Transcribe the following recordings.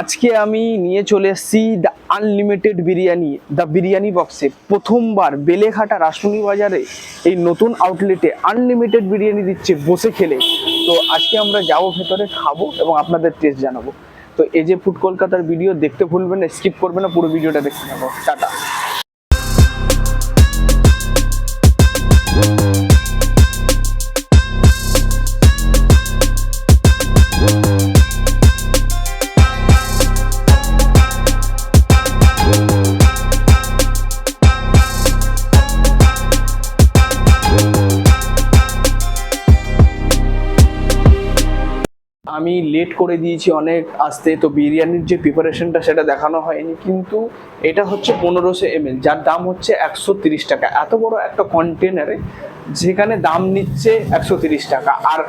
আজকে আমি নিয়ে চলে এসেছি the unlimited biryani the biryani বক্সে প্রথমবার বেলেঘাটা রাসুনি বাজারে এই নতুন আউটলেটে আনলিমিটেড বিরিয়ানি দিচ্ছে বসে খেলে। তো আজকে আমরা যাব ভেতরে, খাব এবং আপনাদের টেস্ট জানাব। তো এই যে ফুড কলকাতার ভিডিও দেখতে ভুলবেন না স্কিপ করবেন না, পুরো ভিডিওটা দেখতে যাব টাটা। আমি লেট করে দিয়েছি অনেক আসতে, তো বিরিয়ানির যে প্রিপারেশনটা সেটা দেখানো হয়নি। কিন্তু এটা হচ্ছে পনেরোশো এমএল যার দাম হচ্ছে একশো তিরিশ টাকা। এত বড় একটা কন্টেনারে যেখানে দাম নিচ্ছে একশো তিরিশ টাকা। আর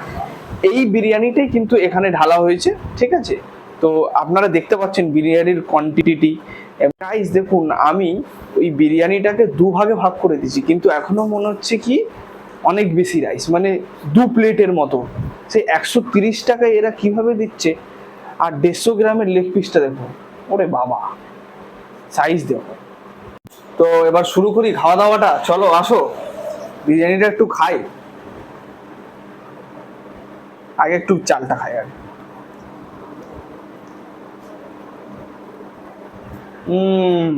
এই বিরিয়ানিটাই কিন্তু এখানে ঢালা হয়েছে, ঠিক আছে? তো আপনারা দেখতে পাচ্ছেন বিরিয়ানির কোয়ান্টিটি প্রাইস দেখুন, আমি ওই বিরিয়ানিটাকে দু ভাগে করে দিয়েছি। কিন্তু এখনও মনে হচ্ছে কি, অনেক বেশি রাইস মানে দু প্লেটের মতো। সেই একশো তিরিশ টাকায় এরা কীভাবে দিচ্ছে? আর দেড়শো গ্রামের লেগ পিসটা দেখো। ওরে বাবা। সাইজ দেখো। তো এবার শুরু করি খাওয়া দাওয়াটা চলো, আসো। বিরিয়ানিটা একটু খাই। আগে একটু চালটা খাই উম,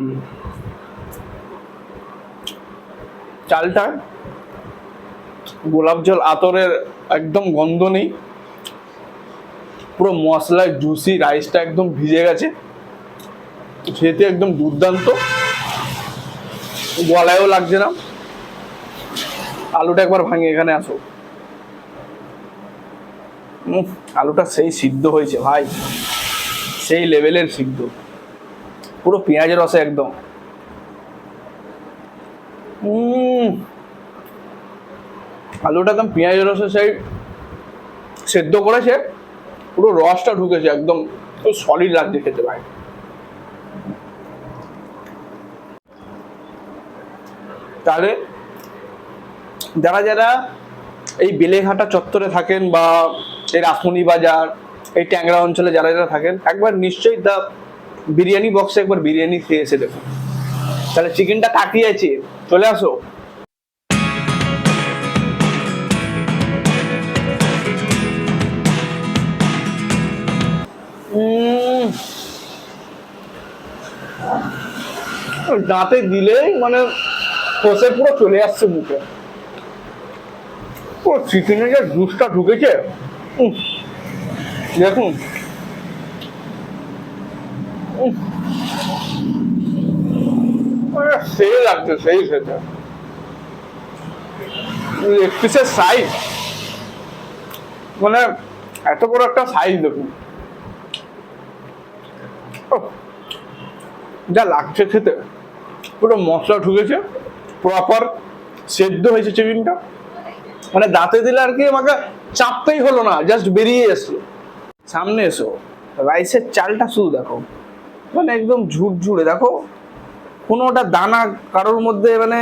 চালটা গোলাপ জল আতরের একদম গন্ধ নেই। পুরো মশলায় জুসি রাইসটা একদম ভিজে গেছে। খেতে একদম দুর্দান্ত। গলায়ও লাগছে না। আলুটা একবার ভাঙে এখানে আসো। আলুটা সেই সিদ্ধ হয়েছে ভাই। সেই লেভেলের সিদ্ধ। পুরো পেঁয়াজের রসে একদম। উম আলুটা একদম পেঁয়াজ রসে সেই সেদ্ধ করেছে, পুরো রসটা ঢুকেছে একদম, খুব সলিড লাগছে খেতে ভাই। তাহলে যারা যারা এই বেলেঘাটা চত্বরে থাকেন বা এই রাসমণি বাজার, এই ট্যাংরা অঞ্চলে যারা যারা থাকেন, একবার নিশ্চয়ই দা বিরিয়ানি বক্সে একবার বিরিয়ানি খেয়ে এসে দেখুন। তাহলে চিকেনটা আছে চলে আসো। দাঁতে দিলেই মানে কষে পুরো চলে আসছে মুখে। ও চিকেনে যে জুসটা ঢুকেছে দেখুন। সেই লাগছে, সেই পিসের সাইজ মানে এত বড় একটা সাইজ দেখুন। যা লাগছে খেতে। পুরো মশলা ঢুকেছে প্রপার সেদ্ধ হয়েছে চিকেনটা মানে দাঁতে দিলে আর কি আমাকে চাপতেই হলো না জাস্ট বেরিয়ে এসলো সামনে এসো, রাইসের চালটা শুধু দেখো। মানে একদম ঝুরঝুরে, দেখো। কোনোটা দানা কারোর মধ্যে মানে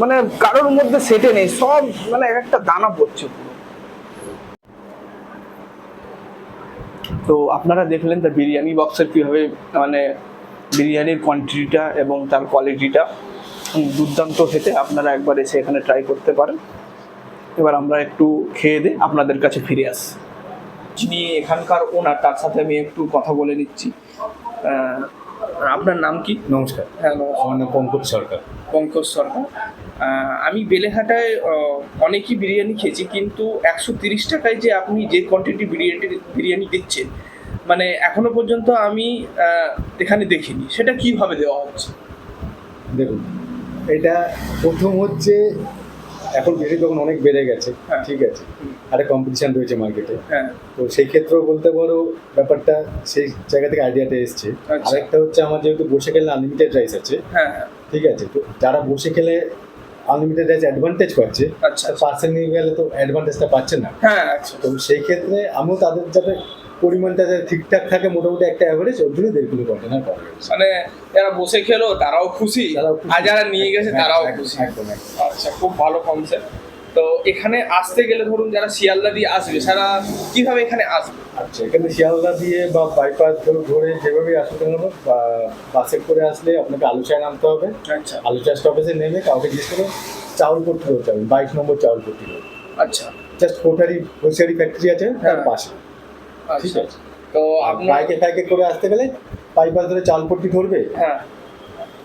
মানে কারোর মধ্যে সেটে নেই, সব মানে এক একটা দানা পড়ছে তো আপনারা দেখলেন তার বিরিয়ানি বক্সের কীভাবে মানে বিরিয়ানির কোয়ান্টিটিটা এবং তার কোয়ালিটিটা দুর্দান্ত খেতে আপনারা একবার এসে এখানে ট্রাই করতে পারেন। এবার আমরা একটু খেয়ে দিয়ে আপনাদের কাছে ফিরে আসি। যিনি এখানকার ওনার তার সাথে আমি একটু কথা বলে নিচ্ছি। আপনার নাম কি? নমস্কার। হ্যাঁ আমার নাম পঙ্কজ সরকার। পঙ্কজ সরকার। আমি বেলেঘাটায় অনেকই বিরিয়ানি খেয়েছি কিন্তু একশো তিরিশ টাকায় যে আপনি যে কোয়ান্টিটি বিরিয়ানি বিরিয়ানি দিচ্ছেন মানে এখনও পর্যন্ত আমি এখানে দেখিনি। সেটা কীভাবে দেওয়া হচ্ছে? দেখুন এটা প্রথম হচ্ছে এখন বিরিয়ানি তখন অনেক বেড়ে গেছে হ্যাঁ। ঠিক আছে আরে কম্পিটিশন রয়েছে মার্কেটে হ্যাঁ। তো সেই ক্ষেত্রেও বলতে পারো ব্যাপারটা সেই জায়গা থেকে আইডিয়াটা এসছে। আচ্ছা। আরেকটা হচ্ছে আমার যেহেতু বসে খেলে আনলিমিটেড রাইস আছে হ্যাঁ ঠিক আছে তো যারা বসে খেলে আনলিমিটেড রাইস অ্যাডভান্টেজ পাচ্ছে আচ্ছা পার্সেল নিয়ে গেলে তো অ্যাডভান্টেজটা পাচ্ছে না। হ্যাঁ আচ্ছা। তো সেই ক্ষেত্রে আমিও তাদের যাতে পরিমাণটা যাতে ঠিকঠাক থাকে মোটামুটি একটা অ্যাভারেজ ওর জন্য দেড় কিলো কন্টেনার পাওয়া মানে যারা বসে খেলো তারাও খুশি। আর যারা নিয়ে গেছে তারাও একদম, খুশি। আচ্ছা খুব ভালো কনসেপ্ট তো এখানে আসতে গেলে ধরুন যারা শিয়ালদা দিয়ে আসবে তারা কীভাবে এখানে আসবে? আচ্ছা এখানে শিয়ালদা দিয়ে বা বাইপাস ধরে ধরে যেভাবেই আসতে হবে বা বাসে করে আসলে আপনাকে আলুচায় নামতে হবে। আচ্ছা। আলুচা স্টপেজে নেমে কাউকে জিজ্ঞেস করে চাউল করতে হতে হবে? বাইশ নম্বর চাউল করতে হবে? আচ্ছা। জাস্ট কোঠারি হোসিয়ারি ফ্যাক্টরি আছে তার হ্যাঁ। পাশে। ঠিক আচ্ছা আছে। তো বাইকে ফাইকে করে আসতে গেলে বাইপাস ধরে চালপট্টি ধরবে? হ্যাঁ।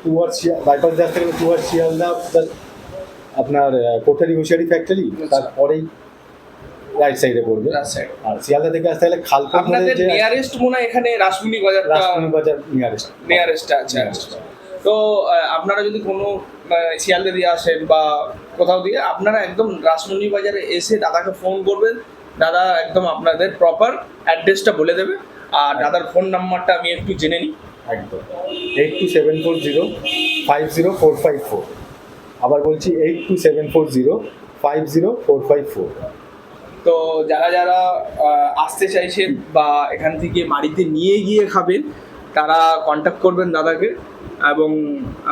টুয়ার বাইপাস দিয়ে আসতে গেলে টুয়ার শিয়ালদা আপনার কোঠারি হুঁশিয়ারি ফ্যাক্টরি আচ্ছা। তারপরেই রাইট সাইডে পড়বে। আর শিয়ালদা থেকে আসতে গেলে খালপথ ধরে আপনাদের নিয়ারেস্ট মনে হয় এখানে রাসমুনি বাজারটা রাজধানী বাজার নিয়ারেস্ট নিয়ারেস্ট আছে। তো আপনারা যদি কোনো শিয়ালদা দিয়ে আসেন বা কোথাও দিয়ে আপনারা একদম রাসমুনি বাজারে এসে দাদাকে ফোন করবেন। দাদা একদম আপনাদের প্রপার অ্যাড্রেসটা বলে দেবে। আর দাদার ফোন নাম্বারটা আমি একটু জেনে নিই। একদম। Eight two seven four zero five zero four five four আবার বলছি eight two seven four zero five zero four five four তো যারা যারা আসতে চাইছেন বা এখান থেকে বাড়িতে নিয়ে গিয়ে খাবেন তারা কন্ট্যাক্ট করবেন দাদাকে। এবং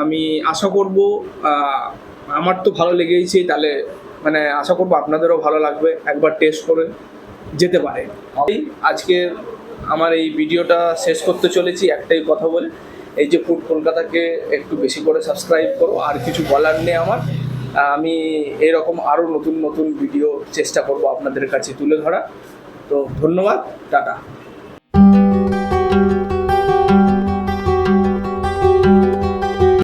আমি আশা করব আমার তো ভালো লেগেইছে তাহলে মানে আশা করব আপনাদেরও ভালো লাগবে, একবার টেস্ট করে যেতে পারে। আজকে আমার এই ভিডিওটা শেষ করতে চলেছি একটাই কথা বলে, এই যে ফুড কলকাতাকে একটু বেশি করে সাবস্ক্রাইব করো, আর কিছু বলার নেই আমার। আমি এরকম আরও নতুন নতুন ভিডিও চেষ্টা করব আপনাদের কাছে তুলে ধরা তো ধন্যবাদ, টাটা।